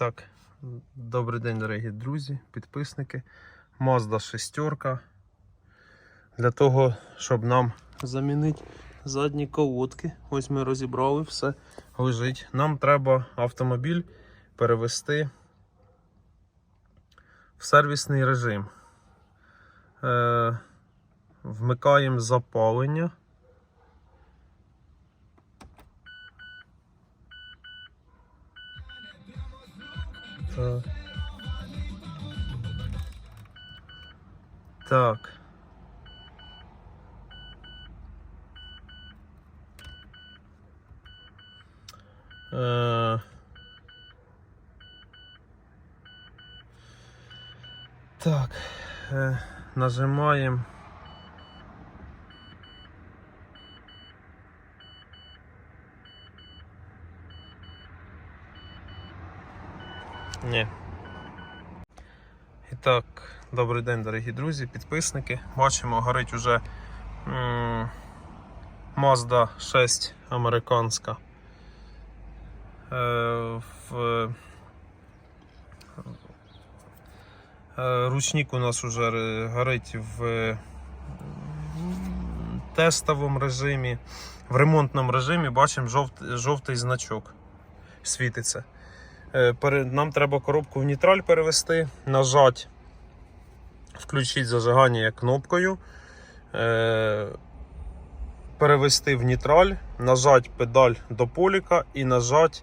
Так, добрий день, дорогі друзі, підписники. Mazda 6. Для того, щоб нам замінити задні колодки. Ось ми розібрали, все лежить. Нам треба автомобіль перевести в сервісний режим. Е, вмикаємо запалення. Так. Так. Е... Так. Е... Нажимаємо. Ні. І так, добрий день, дорогі друзі, підписники. Бачимо, горить уже Mazda 6 американська. Е, в, е, ручник у нас уже горить в тестовому режимі, в ремонтному режимі бачимо жовт- жовтий значок світиться. Е, Нам треба коробку в нейтраль перевести, нажати, включити зажигання кнопкою, е, перевести в нейтраль, нажати педаль до поліка і нажати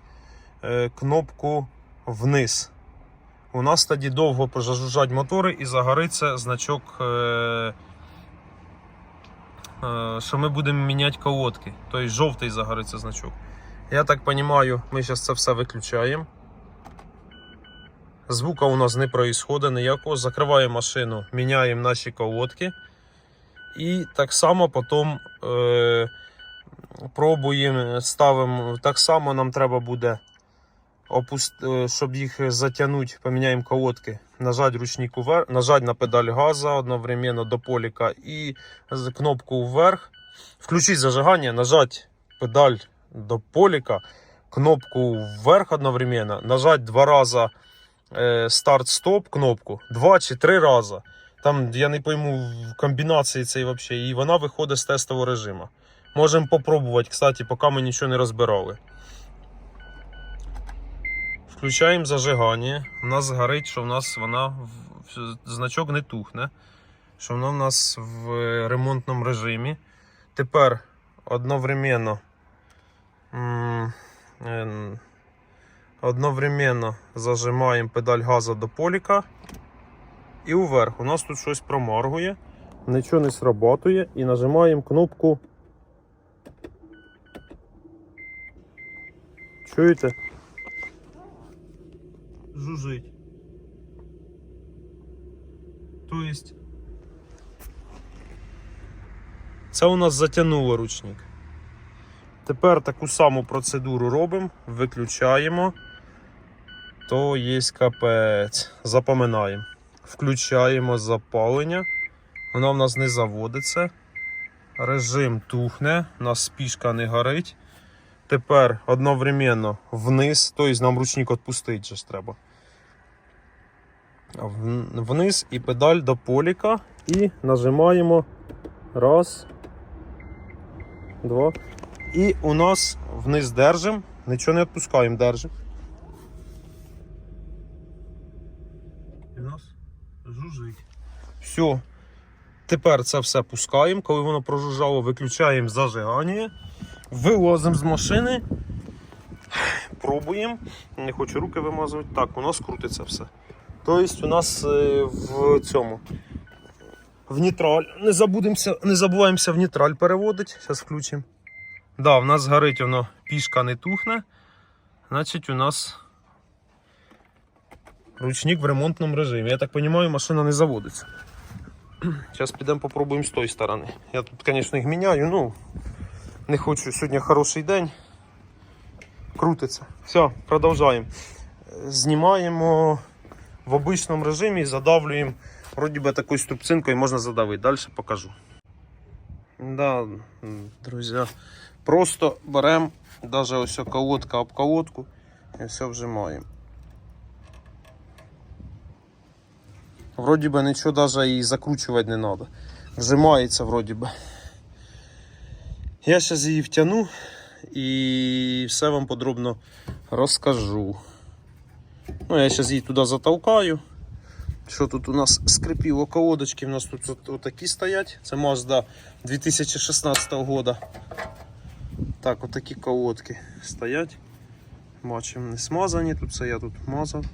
е, кнопку вниз. У нас тоді довго пожужжать мотори і загориться значок, що ми будемо міняти колодки. Тобто жовтий загориться значок. Я так розумію, ми зараз це все виключаємо. Звука у нас не происходит ніякого. Закриваємо машину, міняємо наші колодки. І так само потім е, пробуємо, ставимо. Так само нам треба буде, опуст, е, щоб їх затягнути, поміняємо колодки. Нажати ручник вверх, нажати на педаль газу одновременно до поліка і кнопку вверх. Включити зажигання, нажати педаль до поліка, кнопку вверх одновременно, нажати два рази старт-стоп кнопку два чи три рази. Там я не пойму в комбінації цей вообще, і вона виходить з тестового режиму. Можемо попробувати, кстати, поки ми нічого не розбирали. Включаємо зажигання. У нас горить, що в нас вона значок не тухне. Що вона в нас в ремонтному режимі. Тепер одновременно. Ем, Одновременно зажимаємо педаль газу до поліка і вверх. У нас тут щось проморгує, нічого не срабатує і нажимаємо кнопку. Чуєте? Жужить. Тобто це у нас затягнуло ручник. Тепер таку саму процедуру робимо, виключаємо то є капець. Запоминаємо. Включаємо запалення. Воно в нас не заводиться. Режим тухне, у нас спішка не горить. Тепер одновременно вниз, тобто нам ручник відпустити ж треба. Вниз і педаль до поліка. І нажимаємо. Раз. Два. І у нас вниз держимо. Нічого не відпускаємо, держимо. І в нас жужить. Все. Тепер це все пускаємо. Коли воно прожужжало, виключаємо зажигання, вилазимо з машини, пробуємо. Не хочу руки вимазувати. Так, у нас крутиться все. Тобто у нас е, в цьому. В нейтраль. Не, забудемося, не забуваємося в нейтраль переводити. Зараз включимо. Да, в нас горить воно, пішка не тухне. Значить, у нас Ручник в ремонтному режимі. Я так розумію, машина не заводиться. Зараз підемо попробуємо з тої сторони. Я тут, звісно, їх міняю, ну не хочу. Сьогодні хороший день. Крутиться. Все, продовжуємо. Знімаємо в обичному режимі задавлюємо. Вроді би такою струбцинкою можна задавити. Далі покажу. Да, друзі, просто беремо навіть ось колодка об колодку і все вжимаємо. Вроді би нічого даже і закручувати не треба. Вжимається вроді би. Я зараз її втягну і все вам подробно розкажу. Ну, я зараз її туди затолкаю. Що тут у нас скрипіло колодочки? У нас тут от, отакі стоять. Це Mazda 2016 года. Так, отакі колодки стоять. Бачимо, не смазані, тут це я тут мазав.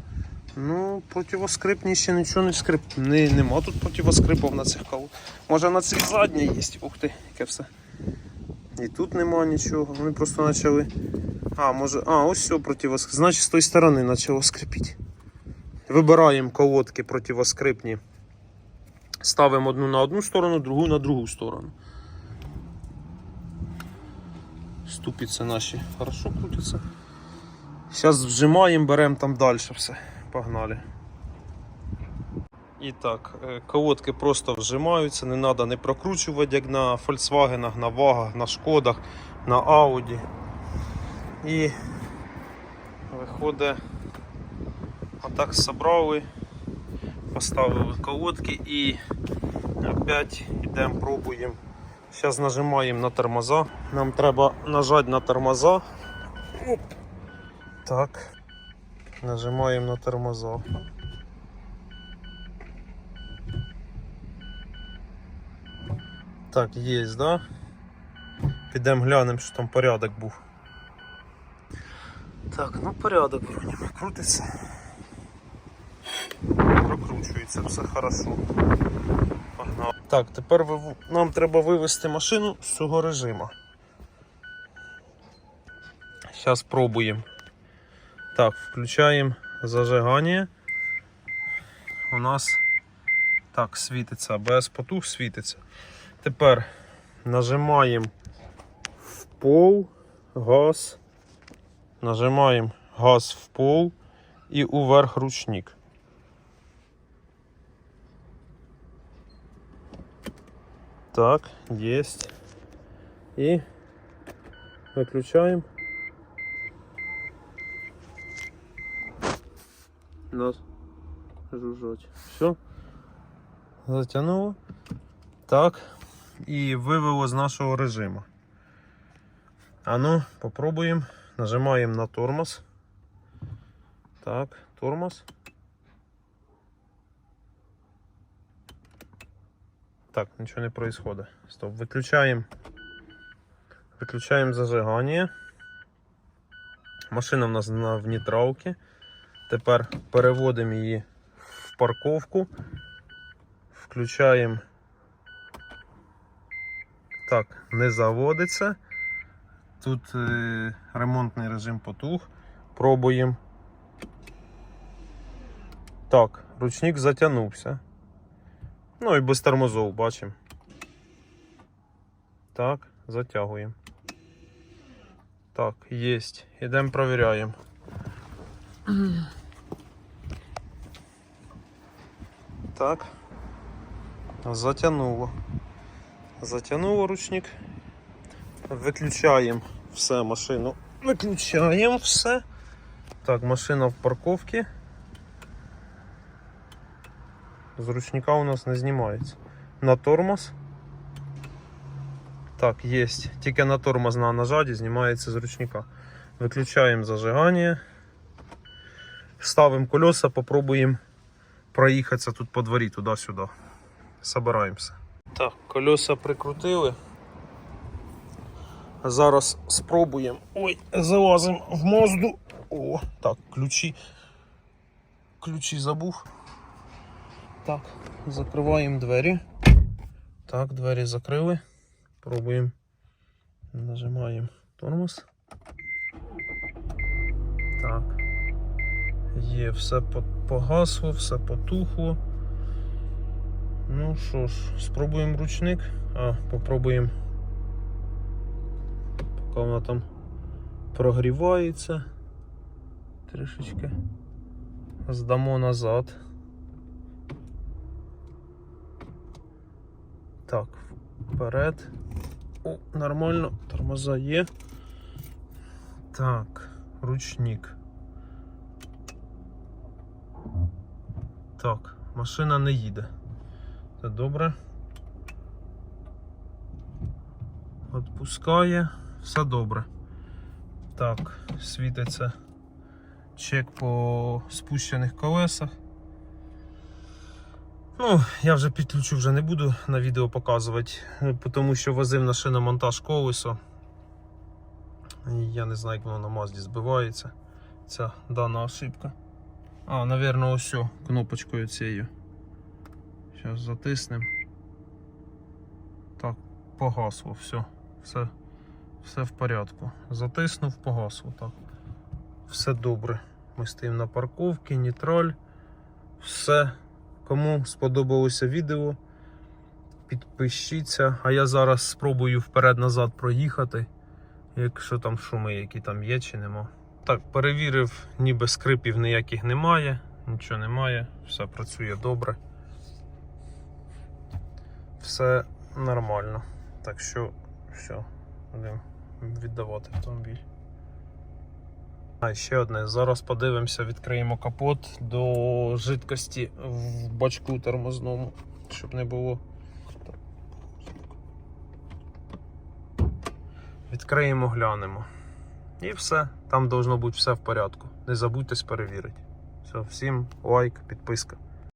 Ну, противоскрипні ще нічого не скрип. Не, нема тут противоскрипів на цих колодках. Може на цих задніх є. Ух ти, яке все. І тут нема нічого. Вони просто почали. А, може. А, ось все противоскрип. Значить, з тої сторони почало скрипіти. Вибираємо колодки противоскрипні. Ставимо одну на одну сторону, другу на другу сторону. Ступиці наші хорошо крутяться. Зараз вжимаємо, беремо там далі все. Погнали. І так, е, колодки просто вжимаються, не треба не прокручувати, як на Volkswagen, на Вагах, на Шкодах, на Audi. І виходить, отак зібрали, поставили колодки і опять йдемо, пробуємо. Зараз нажимаємо на тормоза. Нам треба нажати на тормоза. Оп. Так. Нажимаємо на тормоза. Так, є, да? Підемо глянемо, що там порядок був. Так, ну порядок вроді крутиться. Прокручується все хорошо. Погнали. Так, тепер вив- нам треба вивести машину з цього режиму. Зараз спробуємо. Так, включаємо зажигання. У нас так світиться, без потух світиться. Тепер нажимаємо в пол, газ, нажимаємо газ в пол і уверх ручник. Так, есть. І виключаємо. Нас жужжать. Все. Затягнуло. Так. І вивело з нашого режиму. А ну, попробуємо. Нажимаємо на тормоз. Так, тормоз. Так, ничего не происходит. Стоп, выключаем. Выключаем зажигание. Машина у нас на, в. Тепер переводимо її в парковку. Включаємо. Так, не заводиться. Тут е, ремонтний режим потух. Пробуємо. Так, ручник затягнувся. Ну і без тормозов бачимо. Так, затягуємо. Так, єсть. Ідемо провіряємо. Так. Затягнуло. Затягнуло ручник. Виключаємо все машину. Виключаємо все. Так, машина в парковці. З ручника у нас не знімається. На тормоз. Так, є. Тільки на тормоз на нажаті знімається з ручника. Виключаємо зажигання. Ставимо колеса, попробуємо проїхатися тут по дворі туди-сюди. Собираємося. Так, колеса прикрутили. Зараз спробуємо. Ой, залазимо в мозду. О, так, ключі. Ключі забув. Так, закриваємо двері. Так, двері закрили. Пробуємо. Нажимаємо тормоз. Так. Є, все погасло, все потухло. Ну що ж, спробуємо ручник. А, попробуємо. Поки вона там прогрівається. Трішечки. Здамо назад. Так, вперед. О, нормально, тормоза є. Так, ручник. Так, машина не їде. Це добре. Отпускає, все добре. Так, світиться чек по спущених колесах. Ну, я вже підключу вже не буду на відео показувати, е, тому що возив на шиномонтаж колесо. Я не знаю, як воно на Мазді збивається. Ця дана ошибка. А, напевно, ось кнопочкою цією. Зараз затиснемо. Так, погасло, все. Все, все в порядку. Затиснув, погасло. Так. Все добре. Ми стоїмо на парковці, нейтраль. Все. Кому сподобалося відео, підпишіться. А я зараз спробую вперед-назад проїхати. Якщо там шуми, які там є чи нема. Так, перевірив, ніби скрипів ніяких немає, нічого немає, все працює добре. Все нормально. Так що, все, будемо віддавати автомобіль. А ще одне. Зараз подивимося, відкриємо капот до жидкості в бачку тормозному, щоб не було. Відкриємо, глянемо. І все. Там должно бути все в порядку. Не забудьтесь перевірити. Все, всім лайк, підписка.